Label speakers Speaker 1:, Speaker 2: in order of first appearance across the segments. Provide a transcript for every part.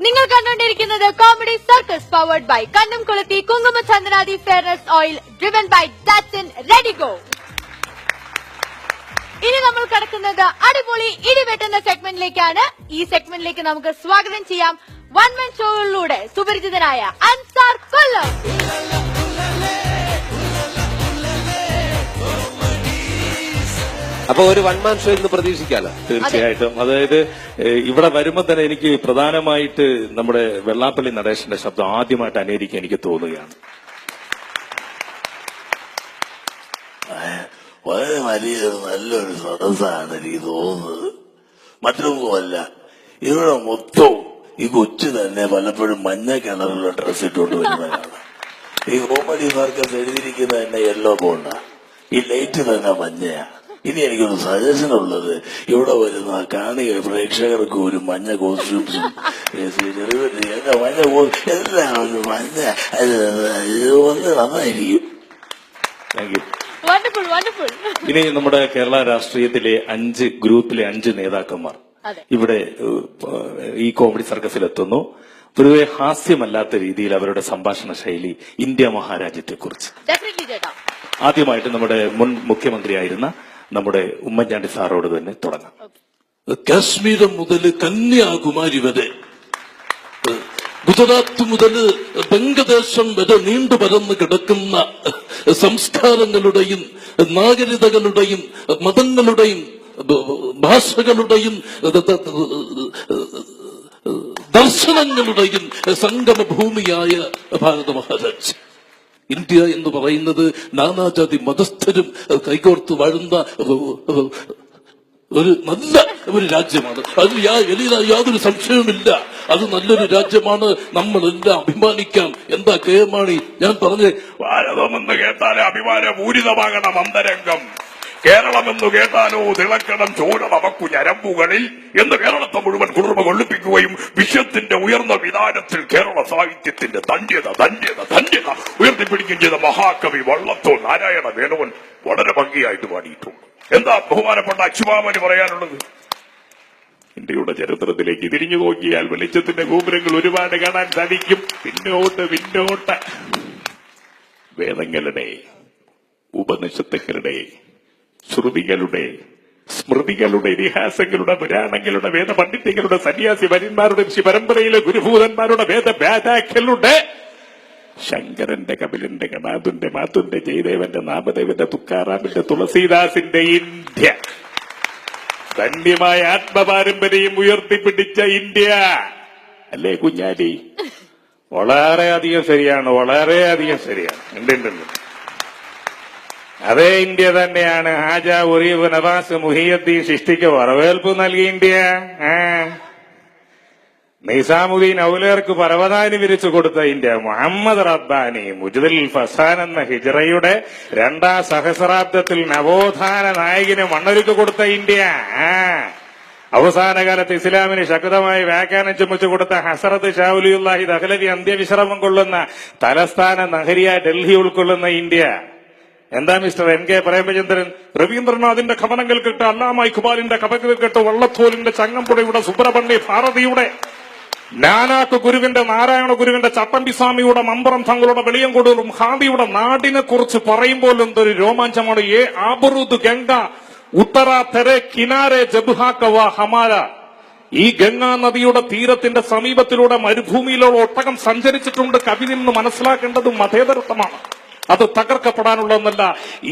Speaker 1: നിങ്ങൾ കണ്ടുകൊണ്ടിരിക്കുന്നത് comedy circus powered by കണ്ണും കുളത്തി കുങ്കുമ ചന്ദ്രാദി ഫെയർനെസ് ഓയിൽ ഡ്രിവൻ ബൈ ഡാറ്റൻ റെഡിഗോ ഇനി നമ്മൾ കിടക്കുന്നത് അടിപൊളി ഇടിവെട്ടുന്ന സെഗ്മെന്റിലേക്കാണ് ഈ സെഗ്മെന്റിലേക്ക് നമുക്ക് സ്വാഗതം ചെയ്യാം. വൺ മൻ ഷോകളിലൂടെ സുപരിചിതനായ അൻസാർ കൊല്ലം.
Speaker 2: അപ്പൊ ഒരു വൺ മാൻ ഷോ ഇന്ന് പ്രതീക്ഷിക്കാലോ?
Speaker 3: തീർച്ചയായിട്ടും. അതായത് ഇവിടെ വരുമ്പോൾ തന്നെ എനിക്ക് പ്രധാനമായിട്ട് നമ്മുടെ വെള്ളാപ്പള്ളി നടേശന്റെ ശബ്ദം ആദ്യമായിട്ട് അനുകരിക്കാൻ എനിക്ക് തോന്നുകയാണ്.
Speaker 4: വളരെ വലിയൊരു നല്ലൊരു സദസ്സാണ് എനിക്ക് തോന്നുന്നത്. മറ്റൊന്നുമല്ല ഇവിടെ മൊത്തവും ഈ കൊച്ചു തന്നെ പലപ്പോഴും മഞ്ഞ കിണറിലുള്ള ഡ്രസ് ഇട്ടുകൊണ്ട് വരുന്നതാണ് ഈ കോമഡി മാർക്കസ് എഴുതിയിരിക്കുന്നത് തന്നെ യെല്ലോ പോണ്ട ഈ ലൈറ്റ് തന്നെ മഞ്ഞയാ ഇനി എനിക്കൊരു സജഷൻ ഉള്ളത്. ഇവിടെ വരുന്ന കാണിക പ്രേക്ഷകർക്ക് ഒരു മഞ്ഞ കോസ്റ്റ്യൂംസും മഞ്ഞ എല്ലാം മഞ്ഞ? നന്നായിരിക്കും.
Speaker 3: താങ്ക് യു ഇനി നമ്മുടെ കേരള രാഷ്ട്രീയത്തിലെ അഞ്ച് ഗ്രൂപ്പിലെ അഞ്ച് നേതാക്കന്മാർ ഇവിടെ ഈ കോമഡി സർക്കസിൽ എത്തുന്നു. പൊതുവെ ഹാസ്യമല്ലാത്ത രീതിയിൽ അവരുടെ സംഭാഷണ ശൈലി ഇന്ത്യ മഹാരാജ്യത്തെ കുറിച്ച്
Speaker 1: ഡെഫിനറ്റ്ലി
Speaker 3: ആദ്യമായിട്ട് നമ്മുടെ മുൻ മുഖ്യമന്ത്രിയായിരുന്ന നമ്മുടെ ഉമ്മൻചാണ്ടി സാറോട് തന്നെ തുടങ്ങാം.
Speaker 4: കാശ്മീരം മുതൽ കന്യാകുമാരി വരെ ഗുജറാത്ത് മുതൽ ബംഗ്ലാദേശം വരെ നീണ്ടു പരന്ന് കിടക്കുന്ന സംസ്കാരങ്ങളുടെയും നാഗരികതകളുടെയും മതങ്ങളുടെയും ഭാഷകളുടെയും ദർശനങ്ങളുടെയും സംഗമഭൂമിയായ ഭാരത മഹാരാജ്യം ഇന്ത്യ എന്ന് പറയുന്നത് നാനാജാതി മതസ്ഥരും കൈകോർത്ത് വാഴുന്ന ഒരു നല്ല ഒരു രാജ്യമാണ്. അത് യാതൊരു സംശയവുമില്ല. അത് നല്ലൊരു രാജ്യമാണ്. നമ്മൾ എല്ലാം അഭിമാനിക്കാം. എന്താ കെ മാണി? ഞാൻ പറഞ്ഞ് ഭാരതമെന്ന് കേട്ടാലേ അഭിമാനപൂരിതമാകണം അന്തരംഗം. കേരളമെന്ന് കേട്ടാലോ തിളക്കണം ചോര നമുക്കു ഞരമ്പുകളിൽ എന്ന് കേരളത്തെ മുഴുവൻ കുളിർമ കൊള്ളിപ്പിക്കുകയും വിശ്വത്തിന്റെ ഉയർന്ന വിധാനത്തിൽ കേരള സാഹിത്യത്തിന്റെ തന്യത തന്യത തന്യത ഉയർത്തിപ്പിടിക്കുകയും ചെയ്ത മഹാകവി വള്ളത്തോ നാരായണ വേണുവൻ വളരെ ഭംഗിയായിട്ട് പാടിയിട്ടുണ്ട്. എന്താ ബഹുമാനപ്പെട്ട അച്ചുമാമന് പറയാനുള്ളത്? ഇന്ത്യയുടെ ചരിത്രത്തിലേക്ക് തിരിഞ്ഞു നോക്കിയാൽ വെളിച്ചത്തിന്റെ ഗോപുരങ്ങൾ ഒരുപാട് കാണാൻ സാധിക്കും. പിന്നോട്ട് പിന്നോട്ട്. വേദങ്ങളുടെ ഉപനിഷത്തുക്കളുടെ ശ്രുതികളുടെ സ്മൃതികളുടെ ഇതിഹാസങ്ങളുടെ പുരാണങ്ങളുടെ വേദപണ്ഡിത്യങ്ങളുടെ സന്യാസി വര്യന്മാരുടെ ഋഷി പരമ്പരയിലെ ഗുരുഭൂതന്മാരുടെ വേദ ശങ്കരന്റെ കപിലന്റെ കണാതുന്റെ മാതുന്റെ ജയദേവന്റെ നാമദേവന്റെ തുക്കാറാമിന്റെ തുളസീദാസിന്റെ ഇന്ത്യ. ധന്യമായ ആത്മപാരമ്പര്യം ഉയർത്തിപ്പിടിച്ച ഇന്ത്യ. അല്ലേ കുഞ്ഞാലി? വളരെയധികം ശരിയാണ് വളരെയധികം ശരിയാണ്. ഉണ്ട് ഉണ്ട്. അതേ ഇന്ത്യ തന്നെയാണ്. ഹാജ ഉറീബ് നവാസ് മുഹിയുദ്ദീൻ സൃഷ്ടിക്ക് വറവേൽപ്പ് നൽകിയ ഇന്ത്യ. നിസാമുദ്ദീൻ ഔലേർക്ക് പരവതാനി വിരിച്ചു കൊടുത്ത ഇന്ത്യ. മുഹമ്മദ് റബ്ബാനി മുജുദുൽ ഫസാൻ എന്ന ഹിജറയുടെ രണ്ടാം സഹസ്രാബ്ദത്തിൽ നവോത്ഥാന നായകന് മണ്ണൊരുക്ക് കൊടുത്ത ഇന്ത്യ. ആ. അവസാന കാലത്ത് ഇസ്ലാമിന് ശക്തമായി വ്യാഖ്യാനം ചുമച്ചു കൊടുത്ത ഹസറത്ത് ഷാവുലിയുല്ലാഹി ദഹലവി അന്ത്യവിശ്രമം കൊള്ളുന്ന തലസ്ഥാന നഹരിയ ഡൽഹി ഉൾക്കൊള്ളുന്ന ഇന്ത്യ. എന്താ മിസ്റ്റർ എൻ കെ പ്രേമചന്ദ്രൻ? രവീന്ദ്രനാഥിന്റെ കവനങ്ങൾ കേട്ട് അല്ലാമ ഇഖ്ബാലിന്റെ കഥകൾ കേട്ട് വള്ളത്തോലിന്റെ ചങ്ങമ്പുഴയുടെ സുബ്രഹ്മണ്യ ഭാരതിയുടെ നാനാക്ക് ഗുരുവിന്റെ നാരായണ ഗുരുവിന്റെ ചട്ടമ്പി സ്വാമിയുടെ മമ്പറം തങ്ങളുടെ വെളിയം വെളിയംകൊടും ഹാദിയുടെ നാടിനെ കുറിച്ച് പറയുമ്പോൾ എന്തൊരു രോമാഞ്ചമാണ്. ഏ ആബറൂദ് ഗംഗ ഉത്തര തെരെ കിനാരെ ജബുഹാക്കവ ഹമാര. ഈ ഗംഗാ നദിയുടെ തീരത്തിന്റെ സമീപത്തിലൂടെ മരുഭൂമിയിലുള്ള ഒട്ടകം സഞ്ചരിച്ചിട്ടുണ്ട്. കവി നിന്ന് മനസ്സിലാക്കേണ്ടത് മതേതരത്വമാണ്. അത് തകർക്കപ്പെടാനുള്ളതെന്നല്ല.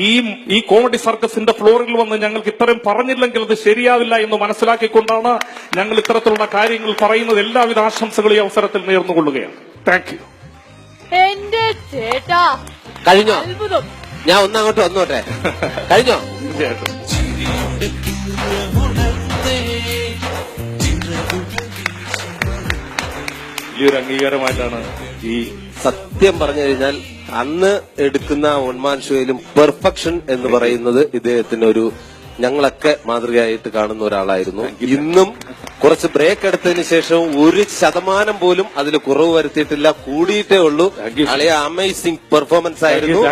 Speaker 4: ഈ ഈ കോമഡി സർക്കസിന്റെ ഫ്ലോറിൽ വന്ന് ഞങ്ങൾക്ക് ഇത്രയും പറഞ്ഞില്ലെങ്കിൽ അത് ശരിയാവില്ല എന്ന് മനസ്സിലാക്കിക്കൊണ്ടാണ് ഞങ്ങൾ ഇത്തരത്തിലുള്ള കാര്യങ്ങൾ പറയുന്നത്. എല്ലാവിധ ആശംസകളും ഈ അവസരത്തിൽ നേർന്നുകൊള്ളുകയാണ്. താങ്ക് യു
Speaker 1: എന്റെ ചേട്ടാ
Speaker 2: കഴിഞ്ഞോ?
Speaker 1: അത്ഭുതം.
Speaker 2: ഞാൻ ഒന്നങ്ങോട്ട് വന്നോട്ടെ? കഴിഞ്ഞോ?
Speaker 3: ഈ ഒരു അംഗീകാരമായിട്ടാണ് ഈ
Speaker 2: സത്യം പറഞ്ഞു കഴിഞ്ഞാൽ അന്ന് എടുക്കുന്ന ഒൺമാൻ ഷോയിലും പെർഫെക്ഷൻ എന്ന് പറയുന്നത് ഇദ്ദേഹത്തിന് ഒരു ഞങ്ങളൊക്കെ മാതൃകയായിട്ട് കാണുന്ന ഒരാളായിരുന്നു. ഇന്നും കുറച്ച് ബ്രേക്ക് എടുത്തതിന് ശേഷം ഒരു ശതമാനം പോലും അതിൽ കുറവ് വരുത്തിയിട്ടില്ല. കൂടിയിട്ടേ ഉള്ളൂ. അളിയ അമേസിംഗ് പെർഫോമൻസ് ആയിരുന്നു.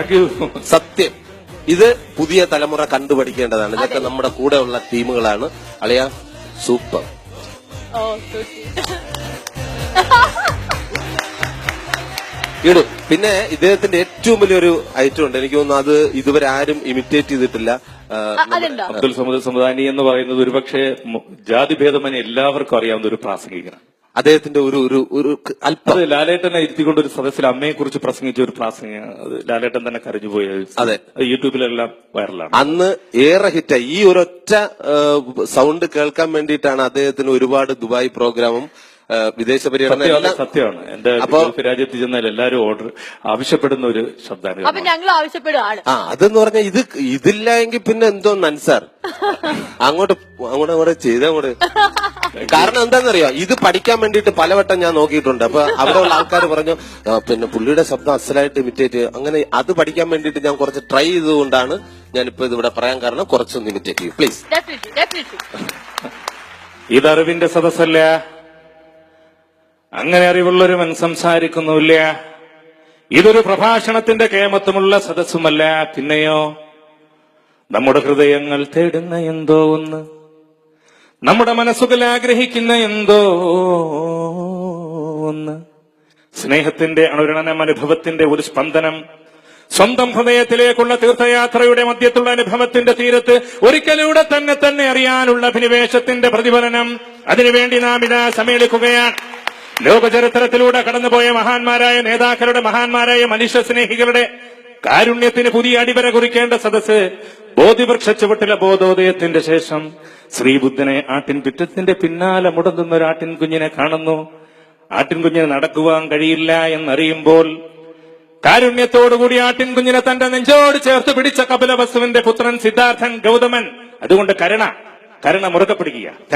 Speaker 2: സത്യം. ഇത് പുതിയ തലമുറ കണ്ടുപഠിക്കേണ്ടതാണ്. ഇതൊക്കെ നമ്മുടെ കൂടെയുള്ള ടീമുകളാണ്. അളിയ സൂപ്പർ. ഇടും പിന്നെ ഇദ്ദേഹത്തിന്റെ ഏറ്റവും വലിയൊരു ഐറ്റം ഉണ്ട്. എനിക്ക് തോന്നുന്നു അത് ഇതുവരെ ആരും ഇമിറ്റേറ്റ് ചെയ്തിട്ടില്ല.
Speaker 3: അബ്ദുൽ സമദ് സമദാനി എന്ന് പറയുന്നത് ഒരുപക്ഷെ ജാതി ജാതിഭേദമനെ എല്ലാവർക്കും അറിയാവുന്ന ഒരു പ്രാസംഗികനാണ്.
Speaker 2: അദ്ദേഹത്തിന്റെ ഒരു ഒരു ഒരു അല്പം.
Speaker 3: ലാലേട്ടനെ ഇരുത്തിക്കൊണ്ട് ഒരു സദസ്സിൽ അമ്മയെ കുറിച്ച് പ്രസംഗിച്ച ഒരു പ്രാസംഗിക അത് ലാലേട്ടൻ തന്നെ കരഞ്ഞുപോയ
Speaker 2: അതെ.
Speaker 3: യൂട്യൂബിലെല്ലാം വൈറലാണ്.
Speaker 2: അന്ന് ഏറെ ഹിറ്റ് ഈ ഒരൊറ്റ സൗണ്ട് കേൾക്കാൻ വേണ്ടിയിട്ടാണ് അദ്ദേഹത്തിന് ഒരുപാട് ദുബായ് പ്രോഗ്രാമും വിദേശ പര്യടനം
Speaker 3: സത്യമാണ് എന്റെ ഗൾഫ് രാജ്യത്ത് ചെന്നാൽ എല്ലാരും ഓർഡർ ആവശ്യപ്പെടുന്ന ഒരു
Speaker 1: അപ്പൊ
Speaker 3: ശബ്ദാനുകരണം
Speaker 1: ഞങ്ങൾ ആവശ്യപ്പെടുകയാണ്
Speaker 2: ആ അതെന്ന് പറഞ്ഞാൽ ഇത് ഇതില്ല എങ്കിൽ പിന്നെ എന്തോ നൻസാർ. അങ്ങോട്ട് അങ്ങോട്ട് അങ്ങോട്ട് ചെയ്ത അങ്ങോട്ട്. കാരണം എന്താണെന്നറിയോ? ഇത് പഠിക്കാൻ വേണ്ടിയിട്ട് പലവട്ടം ഞാൻ നോക്കിയിട്ടുണ്ട്. അപ്പൊ അവിടെയുള്ള ആൾക്കാർ പറഞ്ഞു പിന്നെ പുള്ളിയുടെ ശബ്ദം അസലായിട്ട് ഇമിറ്റേറ്റ് അങ്ങനെ അത് പഠിക്കാൻ വേണ്ടിയിട്ട് ഞാൻ കുറച്ച് ട്രൈ ചെയ്തുകൊണ്ടാണ് ഞാനിപ്പോ ഇതിവിടെ പറയാൻ കാരണം കുറച്ചൊന്ന് ഇമിറ്റേറ്റ് ചെയ്യും. പ്ലീസ്
Speaker 1: ഇത്
Speaker 4: അറിവിന്റെ സദസ്സല്ല? അങ്ങനെ അറിവുള്ളൊരുവൻ സംസാരിക്കുന്നുമില്ല. ഇതൊരു പ്രഭാഷണത്തിന്റെ കേമത്വമുള്ള സദസ്സുമല്ല. പിന്നെയോ? നമ്മുടെ ഹൃദയങ്ങൾ തേടുന്ന എന്തോ ഒന്ന്. നമ്മുടെ മനസ്സുകൾ ആഗ്രഹിക്കുന്ന എന്തോ ഒന്ന്. സ്നേഹത്തിന്റെ അണുരണനം അനുഭവത്തിന്റെ ഒരു സ്പന്ദനം. സ്വന്തം ഹൃദയത്തിലേക്കുള്ള തീർത്ഥയാത്രയുടെ മധ്യത്തുള്ള അനുഭവത്തിന്റെ തീരത്ത് ഒരിക്കലൂടെ തന്നെ തന്നെ അറിയാനുള്ള അഭിനിവേശത്തിന്റെ പ്രതിഫലനം. അതിനുവേണ്ടി നാം ഇതാ സമ്മേളിക്കുകയാണ്. ലോകചരിത്രത്തിലൂടെ കടന്നുപോയ മഹാന്മാരായ നേതാക്കളുടെ മഹാന്മാരായ മനുഷ്യ സ്നേഹികളുടെ കാരുണ്യത്തിന് പുതിയ അടിവര കുറിക്കേണ്ട സദസ് ബോധിവൃക്ഷ ചുവട്ടിലെ ബോധോദയത്തിന്റെ ശേഷം ശ്രീബുദ്ധനെ ആട്ടിൻ പിറ്റത്തിന്റെ പിന്നാലെ മുടങ്ങുന്ന ഒരു ആട്ടിൻ കുഞ്ഞിനെ കാണുന്നു. ആട്ടിൻ കുഞ്ഞിന് നടക്കുവാൻ കഴിയില്ല എന്നറിയുമ്പോൾ കാരുണ്യത്തോടുകൂടി ആട്ടിൻ കുഞ്ഞിനെ തന്റെ നെഞ്ചോട് ചേർത്ത് പിടിച്ച കപിലവസുവിന്റെ പുത്രൻ സിദ്ധാർത്ഥൻ ഗൗതമൻ അതുകൊണ്ട് കരുണ കരുണ മുറുകെ പിടിക്കുക